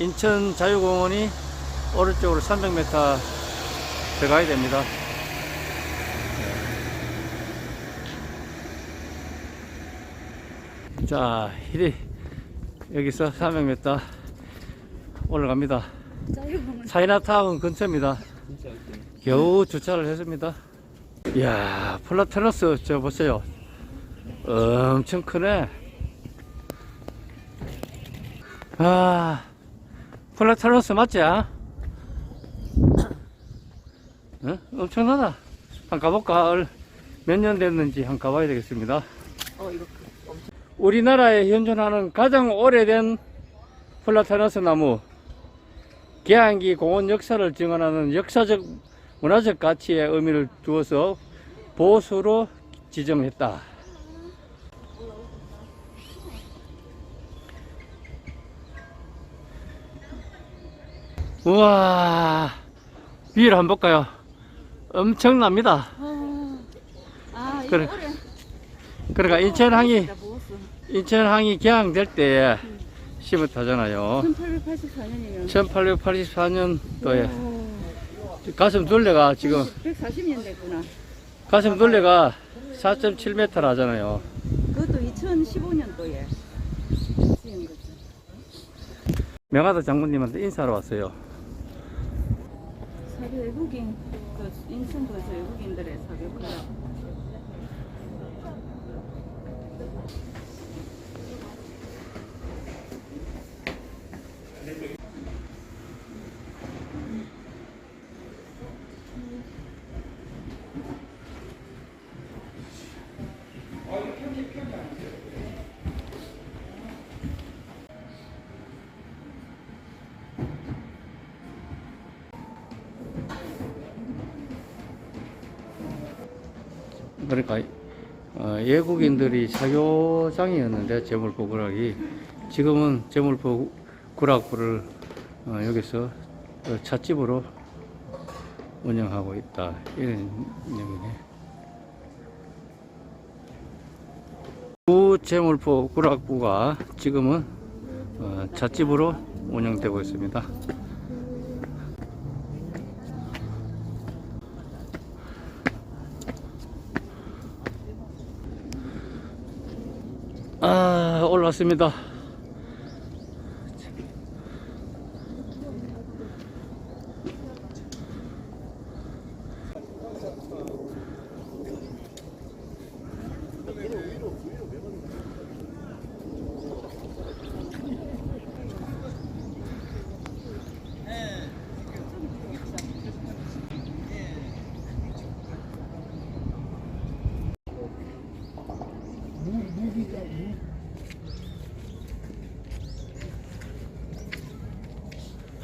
인천 자유공원이 오른쪽으로 300m 들어가야 됩니다. 자, 힐이 여기서 300m 올라갑니다. 차이나타운 근처입니다. 겨우 주차를 했습니다. 이야, 플라테너스 저 보세요. 엄청 크네. 아, 플라테너스 맞지? 응? 엄청나다. 한번 가볼까? 몇 년 됐는지 한번 가봐야 되겠습니다. 어 이거 우리나라에 현존하는 가장 오래된 플라타너스 나무 개항기 공원 역사를 증언하는 역사적 문화적 가치의 의미를 두어서 보수로 지정했다. 우와 위를 한번 볼까요? 엄청납니다. 아, 아 이거 그래. 올해 그러니까 인천항이 진짜 먹었어. 인천항이 개항될 때 심었다잖아요. 1884년이면 1884년도에 가슴 둘레가 지금 140년 됐구나. 가슴 둘레가 4.7m 하잖아요. 그것도 2015년도에 지은 거지. 명하다 장군님한테 인사하러 왔어요. 외국인 그 인천도에서 외국인들의 사교 클럽. 그러니까 어, 외국인들이 사교장이었는데 재물포 구락이 지금은 재물포 구락부를 어, 여기서 어, 찻집으로 운영하고 있다 이런 내용이네. 구재물포 구락부가 지금은 어, 찻집으로 운영되고 있습니다. 아 올랐습니다.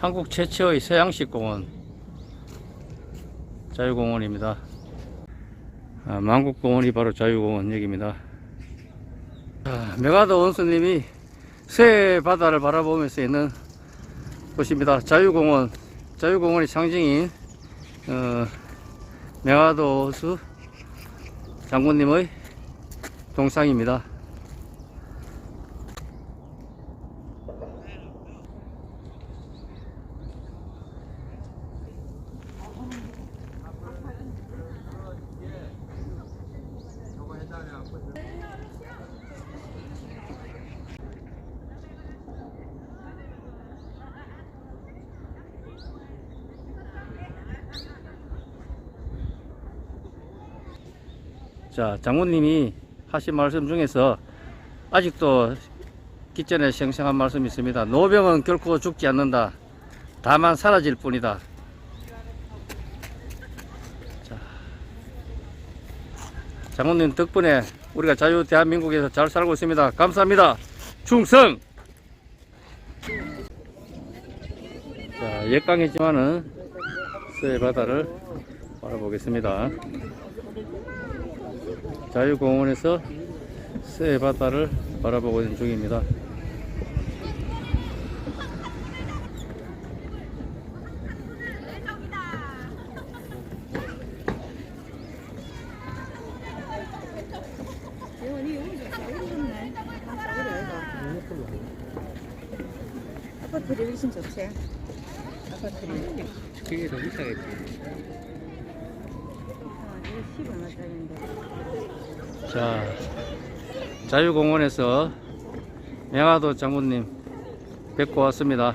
한국 최초의 서양식 공원 자유공원입니다. 아, 만국공원이 바로 자유공원 여기입니다. 아, 메가더 원수님이 새 바다를 바라보면서 있는 곳입니다. 자유공원 자유공원의 상징인 어, 메가더 원수 장군님의 동상입니다. 자, 장모님이 하신 말씀 중에서 아직도 기전에 생생한 말씀이 있습니다. 노병은 결코 죽지 않는다. 다만 사라질 뿐이다. 자, 장모님 덕분에 우리가 자유 대한민국에서 잘 살고 있습니다. 감사합니다. 충성! 자, 역강이지만은 서해 바다를 바라보겠습니다. 자유공원에서 서해 바다를 바라보고 있는 중입니다. 재원이 여기 좀 해가. 아빠 들이 이게 훨씬 좋지. 아파트리. 그게 더 비싸겠지. 아, 이거 10얼마짜리인데. 자, 자유공원에서 명화도 장군님 뵙고 왔습니다.